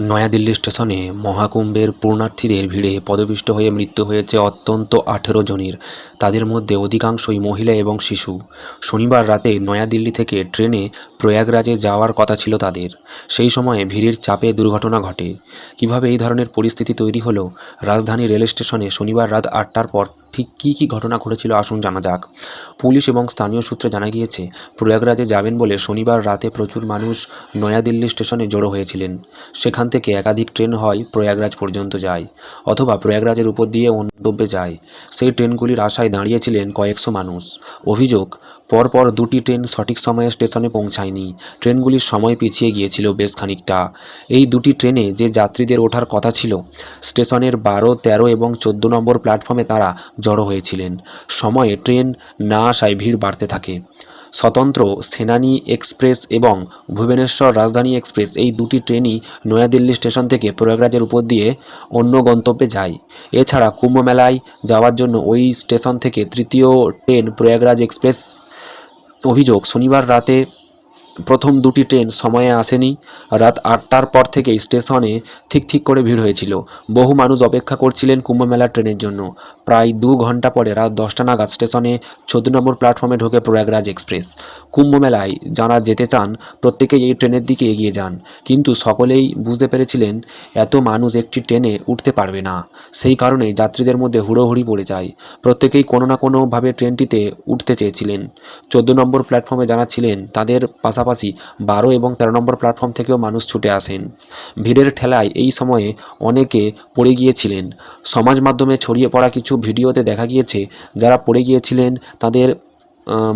নয়াদিল্লি স্টেশনে মহাকুম্ভের পূর্ণার্থীদের ভিড়ে পদপিষ্ট হয়ে মৃত্যু হয়েছে অত্যন্ত আঠেরো জনের। তাদের মধ্যে অধিকাংশই মহিলা এবং শিশু। শনিবার রাতে নয়াদিল্লি থেকে ট্রেনে প্রয়াগরাজে যাওয়ার কথা ছিল তাদের। সেই সময়ে ভিড়ের চাপে দুর্ঘটনা ঘটে। কীভাবে এই ধরনের পরিস্থিতি তৈরি হলো? রাজধানী রেল স্টেশনে শনিবার রাত আটটার পর ঠিক কী কী ঘটনা ঘটেছিল আসুন জানা যাক। পুলিশ এবং স্থানীয় সূত্রে জানা গিয়েছে, প্রয়াগরাজে যাবেন বলে শনিবার রাতে প্রচুর মানুষ নয়াদিল্লি স্টেশনে জড়ো হয়েছিলেন। সেখান থেকে একাধিক ট্রেন হয় প্রয়াগরাজ পর্যন্ত যায়, অথবা প্রয়াগরাজের উপর দিয়ে গন্তব্যে যায়। সেই ট্রেনগুলির আশায় দাঁড়িয়েছিলেন কয়েকশো মানুষ। অভিযোগ পরপর দুটি ট্রেন সঠিক সময়ে স্টেশনে পৌঁছায়নি। ট্রেনগুলির সময় পিছিয়ে গিয়েছিল বেশ খানিকটা। এই দুটি ট্রেনে যে যাত্রীদের ওঠার কথা ছিল, স্টেশনের বারো, তেরো এবং চোদ্দ নম্বর প্ল্যাটফর্মে তারা জড়ো হয়েছিলেন। সময়ে ট্রেন না আসায় ভিড় বাড়তে থাকে। স্বতন্ত্র সেনানি এক্সপ্রেস এবং ভুবনেশ্বর রাজধানী এক্সপ্রেস এই দুটি ট্রেনই নয়াদিল্লি স্টেশন থেকে প্রয়াগরাজের উপর দিয়ে অন্য গন্তব্যে যায়। এছাড়া কুম্ভ মেলায় যাওয়ার জন্য ওই স্টেশন থেকে তৃতীয় ট্রেন প্রয়াগরাজ এক্সপ্রেস অভিযোগ শনিবার রাতে প্রথম দুটি ট্রেন সময়ে আসেনি। রাত আটটার পর থেকেই স্টেশনে ঠিক ঠিক করে ভিড় হয়েছিল। বহু মানুষ অপেক্ষা করছিলেন কুম্ভমেলা ট্রেনের জন্য। প্রায় দু ঘণ্টা পরে রাত দশটা নাগাদ স্টেশনে চোদ্দ নম্বর প্ল্যাটফর্মে ঢোকে প্রয়াগরাজ এক্সপ্রেস। কুম্ভমেলায় যারা যেতে চান, প্রত্যেকেই এই ট্রেনের দিকে এগিয়ে যান। কিন্তু সকলেই বুঝতে পেরেছিলেন, এত মানুষ একটি ট্রেনে উঠতে পারবে না। সেই কারণে যাত্রীদের মধ্যে হুড়োহুড়ি পড়ে যায়। প্রত্যেকেই কোনো না কোনোভাবে ট্রেনটিতে উঠতে চেয়েছিলেন। চোদ্দ নম্বর প্ল্যাটফর্মে যারা ছিলেন, তাদের পাশাপাশি বারো এবং তেরো নম্বর প্ল্যাটফর্ম থেকেও মানুষ ছুটে আসেন। ভিড়ের ঠেলায় এই সময়ে অনেকে পড়ে গিয়েছিলেন। সমাজ মাধ্যমে ছড়িয়ে পড়া কিছু ভিডিওতে দেখা গিয়েছে, যারা পড়ে গিয়েছিলেন তাদের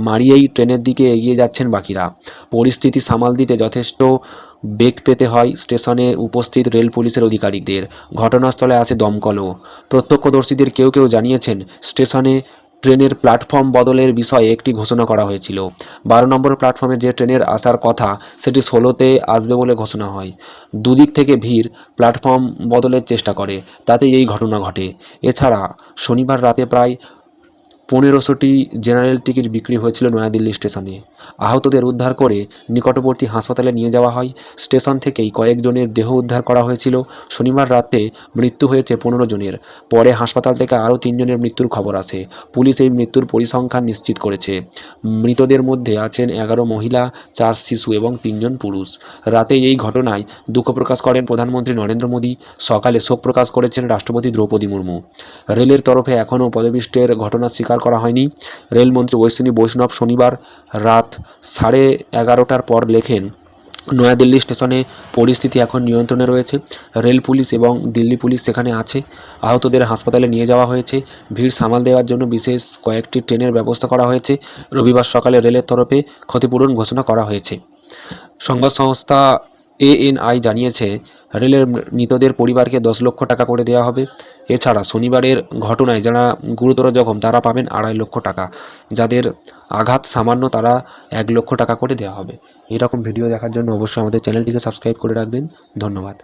মারিয়েই ট্রেনের দিকে এগিয়ে যাচ্ছেন বাকিরা। পরিস্থিতি সামাল দিতে যথেষ্ট বেগ পেতে হয় স্টেশনে উপস্থিত রেল পুলিশের অধিকারিকদের। ঘটনাস্থলে আসে দমকলও। প্রত্যক্ষদর্শীদের কেউ কেউ জানিয়েছেন, স্টেশনে ট্রেনের প্ল্যাটফর্ম বদলের বিষয়ে একটি ঘোষণা করা হয়েছিল। বারো নম্বর প্ল্যাটফর্মে যে ট্রেনের আসার কথা, সেটি ষোলোতে আসবে বলে ঘোষণা হয়। দুদিক থেকে ভিড় প্ল্যাটফর্ম বদলের চেষ্টা করে তাতে এই ঘটনা ঘটে। এছাড়া শনিবার রাতে প্রায় পনেরোশোটি জেনারেল টিকিট বিক্রি হয়েছিল নয়াদিল্লি স্টেশনে। আহতদের উদ্ধার করে নিকটবর্তী হাসপাতালে নিয়ে যাওয়া হয়। স্টেশন থেকেই কয়েকজনের দেহ উদ্ধার করা হয়েছিল। শনিবার রাতে মৃত্যু হয়েছে পনেরো জনের। পরে হাসপাতাল থেকে আরও তিনজনের মৃত্যুর খবর আসে। পুলিশ এই মৃত্যুর পরিসংখ্যান নিশ্চিত করেছে। মৃতদের মধ্যে আছেন এগারো মহিলা, চার শিশু এবং তিনজন পুরুষ। রাতে এই ঘটনায় দুঃখ প্রকাশ করেন প্রধানমন্ত্রী নরেন্দ্র মোদী। সকালে শোক প্রকাশ করেছেন রাষ্ট্রপতি দ্রৌপদী মুর্মু। রেলের তরফে এখনও পদপিষ্টের ঘটনা স্বীকার করা হয়নি। রেলমন্ত্রী ঐশ্বিনী বৈষ্ণব শনিবার রাত সাড়ে এগারোটার পর লেখেন, নয়াদিল্লি স্টেশনে পরিস্থিতি এখন নিয়ন্ত্রণে রয়েছে। রেল পুলিশ এবং দিল্লি পুলিশ সেখানে আছে। আহতদের হাসপাতালে নিয়ে যাওয়া হয়েছে। ভিড় সামাল দেওয়ার জন্য বিশেষ কয়েকটি ট্রেনের ব্যবস্থা করা হয়েছে। রবিবার সকালে রেলের তরফে ক্ষতিপূরণ ঘোষণা করা হয়েছে। সংবাদ সংস্থা এএনআই জানিয়েছে, রেলের মৃতদের পরিবারকে দশ লক্ষ টাকা করে দেওয়া হবে। এছাড়া শনিবারের ঘটনায় যারা গুরুতর জখম, তারা পাবেন আড়াই লক্ষ টাকা। যাদের আঘাত সামান্য, তারা এক লক্ষ টাকা করে দেওয়া হবে। এরকম ভিডিও দেখার জন্য অবশ্যই আমাদের চ্যানেলটিকে সাবস্ক্রাইব করে রাখবেন। ধন্যবাদ।